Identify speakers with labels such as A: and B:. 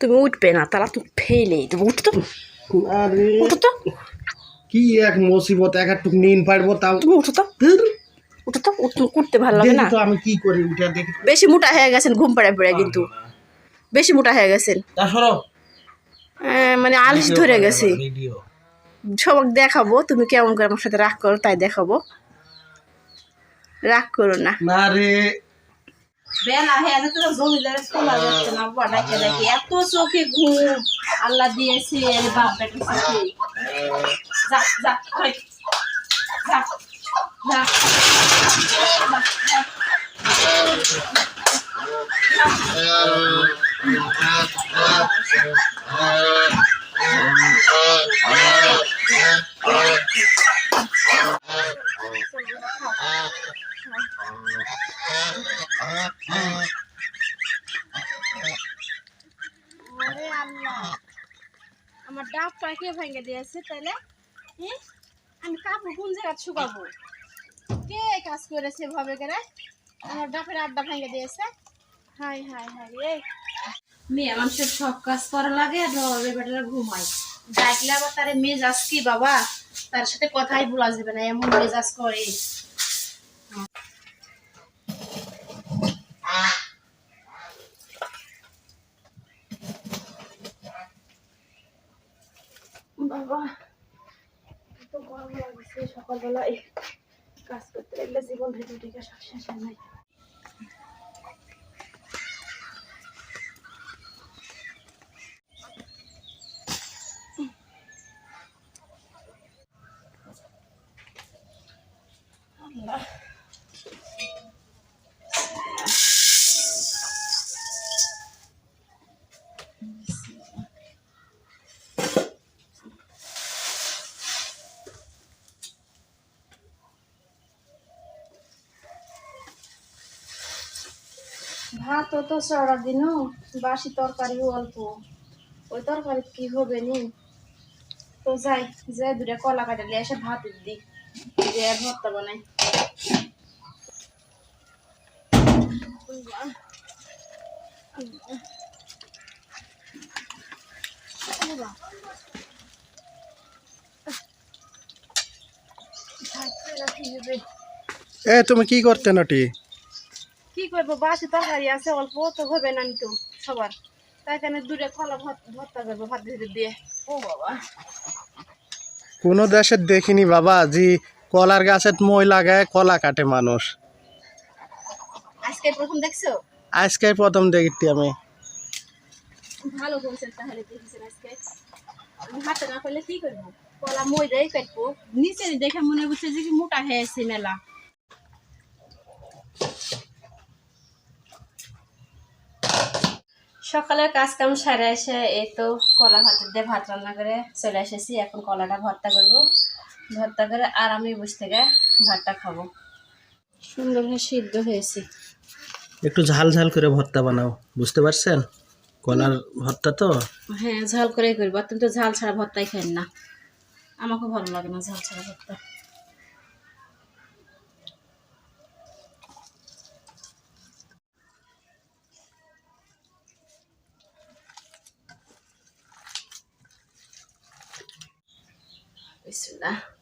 A: তুমি উঠবে না তারা তুমি ফেলে দেবো। উঠো তো। উঠো তো।
B: কি এক মুসিবত এক একটু নিন পারব তাও।
A: তুমি উঠো তো। উঠো তো উঠ- উঠতে ভালো লাগে না।
B: আমি কি করি উঠে দেখি।
A: বেশি মোটা হয়ে গেছেন ঘুম পাড়ে পড়ে কিন্তু। বেশি মোটা হয়ে গেছেন।
B: তা সরো।
A: মানে আলিশ ধরে গেছে। সবাক দেখাবো তুমি কেমন করে আমার সাথে রাগ করো তাই দেখাবো। রাগ করো না।
B: না রে।
A: বেলা হয়ে যাচ্ছে তো জমিদারে খোলা যাচ্ছে না বড়াকে দেখি। এত চোখে ঘুম। আল্লাহ দিয়েছে বাপ বেটা চোখে যা যা ওই, যা যা যা, যা। ওরে আল্লাহ আমার ডাব পাখি ভেঙে দিয়েছে তাহলে আমি কাপড় কোন জায়গা শুকাবো? কে এই কাজ করেছে ভাবে করে? আমার ডাবের আড্ডা ভেঙে দিয়েছে। হাই হাই হাই রে মেয়ে মানুষের সব কাজ করা লাগে রবে ঘুমাই ডাকলে আবার তারে মেজাজ কি বাবা? তার সাথে কথাই বলা যাবে না, এমন মেজাজ করে। বাবা এত গরম লাগছে সকালবেলায় কাজ করতে লাগলে জীবন থেকে ভাত তো সারা দিনও বাসি তরকারিও অল্প। ওই তরকারি কি হবে নি? তো যাই যাই দুটা কলা কাটালে এসে ভাত দিয়ে আর ভর্তা বানাই।
B: এ, তুমি কি করতে নটি?
A: কি করব? বাসি তরকারি আছে অল্প তো হবে না তো সবার। তাই কারণে দুটা কলা ভর্তা করব ভাত দিয়ে। ও বাবা।
B: কোনো দেশের দেখিনি বাবা জি কলার গাছের মই লাগায় কলা কাটে মানুষ।
A: আজকে প্রথম দেখছ?
B: আজকে প্রথম দেখছি আমি।
A: ভালো তাহলে দেখেছেন আজকে। আমি হাতে না পেলে কি করব? কলা ময়দাই কাটবো। নিচে দেখে মনে হচ্ছে যে কি মোটা হয়েছে মেলা। সকালের কাজ কাম সারে এসে এই তো কলা ভাতের দিয়ে ভাত রান্না করে চলে এসেছি। এখন কলাটা ভর্তা করব। ভর্তা করে আর আমি বসে থেকে ভাতটা খাব। সুন্দরভাবে সিদ্ধ হয়েছে।
B: একটু ঝাল ঝাল করে ভর্তা বানাও বুঝতে পারছেন? কলার ভর্তা তো।
A: হ্যাঁ ঝাল করেই করব। তুমি তো ঝাল ছাড়া ভর্তাই খাই না। আমাকে ভালো লাগে না ঝাল ছাড়া ভর্তা। 있습니다.